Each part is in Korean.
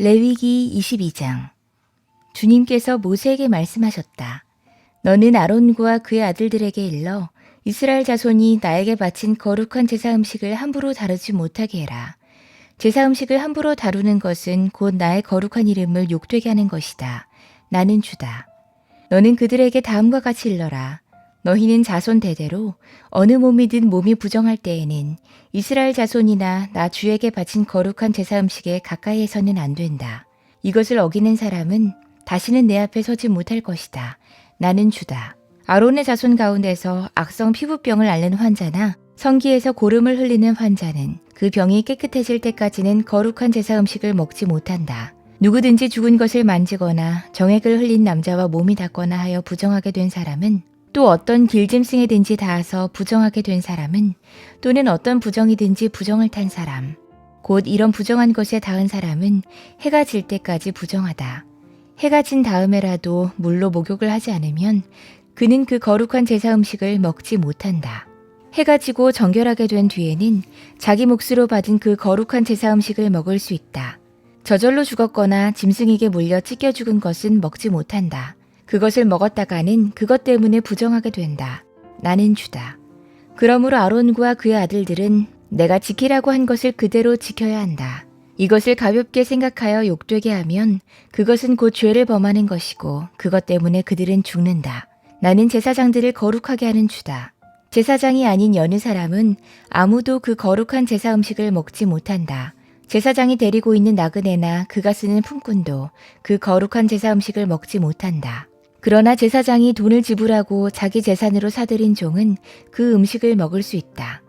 레위기 22장 주님께서 모세에게 말씀하셨다. 너는 아론과 그의 아들들에게 일러 이스라엘 자손이 나에게 바친 거룩한 제사 음식을 함부로 다루지 못하게 해라. 제사 음식을 함부로 다루는 것은 곧 나의 거룩한 이름을 욕되게 하는 것이다. 나는 주다. 너는 그들에게 다음과 같이 일러라. 너희는 자손 대대로 어느 몸이든 몸이 부정할 때에는 이스라엘 자손이나 나 주에게 바친 거룩한 제사 음식에 가까이에서는 안 된다. 이것을 어기는 사람은 다시는 내 앞에 서지 못할 것이다. 나는 주다. 아론의 자손 가운데서 악성 피부병을 앓는 환자나 성기에서 고름을 흘리는 환자는 그 병이 깨끗해질 때까지는 거룩한 제사 음식을 먹지 못한다. 누구든지 죽은 것을 만지거나 정액을 흘린 남자와 몸이 닿거나 하여 부정하게 된 사람은 또 어떤 길짐승에든지 닿아서 부정하게 된 사람은 또는 어떤 부정이든지 부정을 탄 사람 곧 이런 부정한 것에 닿은 사람은 해가 질 때까지 부정하다. 해가 진 다음에라도 물로 목욕을 하지 않으면 그는 그 거룩한 제사 음식을 먹지 못한다. 해가 지고 정결하게 된 뒤에는 자기 몫으로 받은 그 거룩한 제사 음식을 먹을 수 있다. 저절로 죽었거나 짐승에게 물려 찢겨 죽은 것은 먹지 못한다. 그것을 먹었다가는 그것 때문에 부정하게 된다. 나는 주다. 그러므로 아론과 그의 아들들은 내가 지키라고 한 것을 그대로 지켜야 한다. 이것을 가볍게 생각하여 욕되게 하면 그것은 곧 죄를 범하는 것이고 그것 때문에 그들은 죽는다. 나는 제사장들을 거룩하게 하는 주다. 제사장이 아닌 여느 사람은 아무도 그 거룩한 제사 음식을 먹지 못한다. 제사장이 데리고 있는 나그네나 그가 쓰는 품꾼도 그 거룩한 제사 음식을 먹지 못한다. 그러나 제사장이 돈을 지불하고 자기 재산으로 사들인 종은 그 음식을 먹을 수 있다.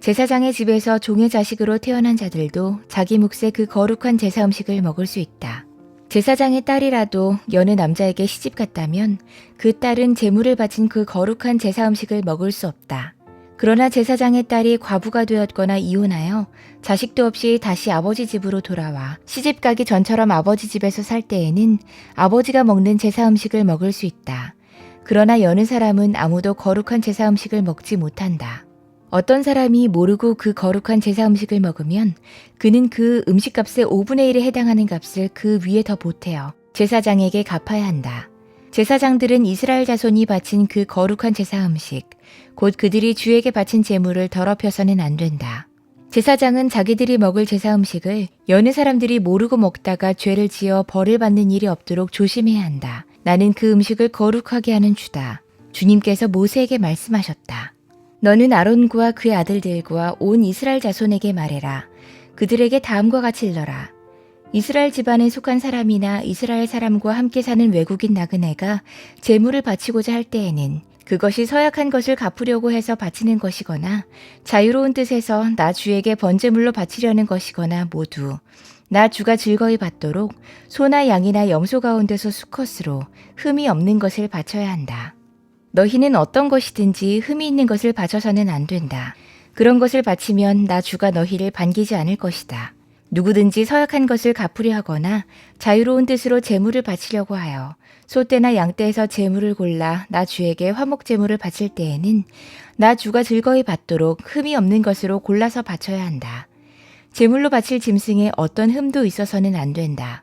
제사장의 집에서 종의 자식으로 태어난 자들도 자기 몫의 그 거룩한 제사 음식을 먹을 수 있다. 제사장의 딸이라도 여느 남자에게 시집 갔다면 그 딸은 제물을 바친 그 거룩한 제사 음식을 먹을 수 없다. 그러나 제사장의 딸이 과부가 되었거나 이혼하여 자식도 없이 다시 아버지 집으로 돌아와 시집 가기 전처럼 아버지 집에서 살 때에는 아버지가 먹는 제사 음식을 먹을 수 있다. 그러나 여느 사람은 아무도 거룩한 제사 음식을 먹지 못한다. 어떤 사람이 모르고 그 거룩한 제사 음식을 먹으면 그는 그 음식값의 5분의 1에 해당하는 값을 그 위에 더 보태어 제사장에게 갚아야 한다. 제사장들은 이스라엘 자손이 바친 그 거룩한 제사 음식, 곧 그들이 주에게 바친 제물을 더럽혀서는 안 된다. 제사장은 자기들이 먹을 제사 음식을 여느 사람들이 모르고 먹다가 죄를 지어 벌을 받는 일이 없도록 조심해야 한다. 나는 그 음식을 거룩하게 하는 주다. 주님께서 모세에게 말씀하셨다. 너는 아론과 그의 아들들과 온 이스라엘 자손에게 말해라. 그들에게 다음과 같이 일러라. 이스라엘 집안에 속한 사람이나 이스라엘 사람과 함께 사는 외국인 나그네가 제물을 바치고자 할 때에는 그것이 서약한 것을 갚으려고 해서 바치는 것이거나 자유로운 뜻에서 나 주에게 번제물로 바치려는 것이거나 모두 나 주가 즐거이 받도록 소나 양이나 염소 가운데서 수컷으로 흠이 없는 것을 바쳐야 한다. 너희는 어떤 것이든지 흠이 있는 것을 바쳐서는 안 된다. 그런 것을 바치면 나 주가 너희를 반기지 않을 것이다. 누구든지 서약한 것을 갚으려 하거나 자유로운 뜻으로 재물을 바치려고 하여 소떼나 양떼에서 재물을 골라 나 주에게 화목 재물을 바칠 때에는 나 주가 즐거이 받도록 흠이 없는 것으로 골라서 바쳐야 한다. 재물로 바칠 짐승에 어떤 흠도 있어서는 안 된다.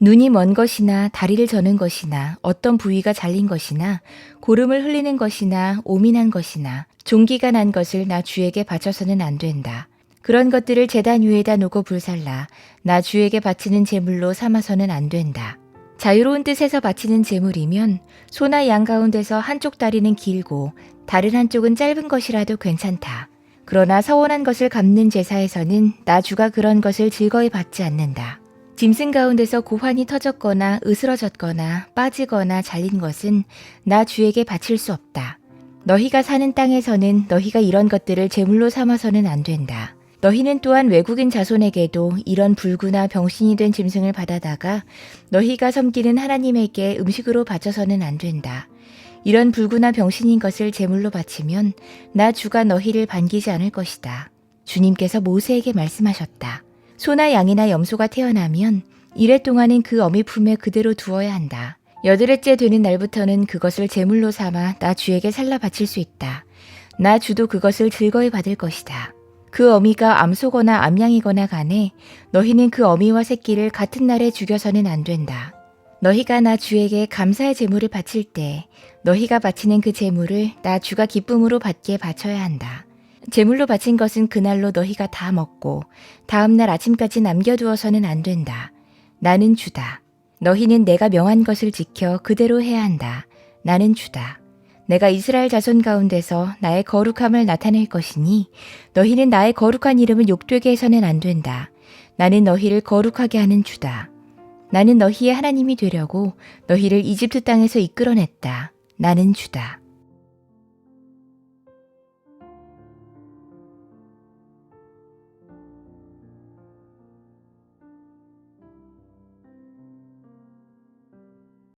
눈이 먼 것이나 다리를 저는 것이나 어떤 부위가 잘린 것이나 고름을 흘리는 것이나 오민한 것이나 종기가 난 것을 나 주에게 바쳐서는 안 된다. 그런 것들을 재단 위에다 놓고 불살라 나 주에게 바치는 제물로 삼아서는 안 된다. 자유로운 뜻에서 바치는 제물이면 소나 양 가운데서 한쪽 다리는 길고 다른 한쪽은 짧은 것이라도 괜찮다. 그러나 서원한 것을 갚는 제사에서는 나 주가 그런 것을 즐거이 받지 않는다. 짐승 가운데서 고환이 터졌거나 으스러졌거나 빠지거나 잘린 것은 나 주에게 바칠 수 없다. 너희가 사는 땅에서는 너희가 이런 것들을 제물로 삼아서는 안 된다. 너희는 또한 외국인 자손에게도 이런 불구나 병신이 된 짐승을 받아다가 너희가 섬기는 하나님에게 음식으로 바쳐서는 안 된다. 이런 불구나 병신인 것을 제물로 바치면 나 주가 너희를 반기지 않을 것이다. 주님께서 모세에게 말씀하셨다. 소나 양이나 염소가 태어나면 이래 동안은 그 어미 품에 그대로 두어야 한다. 여드레째 되는 날부터는 그것을 제물로 삼아 나 주에게 살라 바칠 수 있다. 나 주도 그것을 즐거이 받을 것이다. 그 어미가 암소거나 암양이거나 간에 너희는 그 어미와 새끼를 같은 날에 죽여서는 안 된다. 너희가 나 주에게 감사의 제물을 바칠 때 너희가 바치는 그 제물을 나 주가 기쁨으로 받게 바쳐야 한다. 제물로 바친 것은 그날로 너희가 다 먹고 다음 날 아침까지 남겨두어서는 안 된다. 나는 주다. 너희는 내가 명한 것을 지켜 그대로 해야 한다. 나는 주다. 내가 이스라엘 자손 가운데서 나의 거룩함을 나타낼 것이니 너희는 나의 거룩한 이름을 욕되게 해서는 안 된다. 나는 너희를 거룩하게 하는 주다. 나는 너희의 하나님이 되려고 너희를 이집트 땅에서 이끌어냈다. 나는 주다.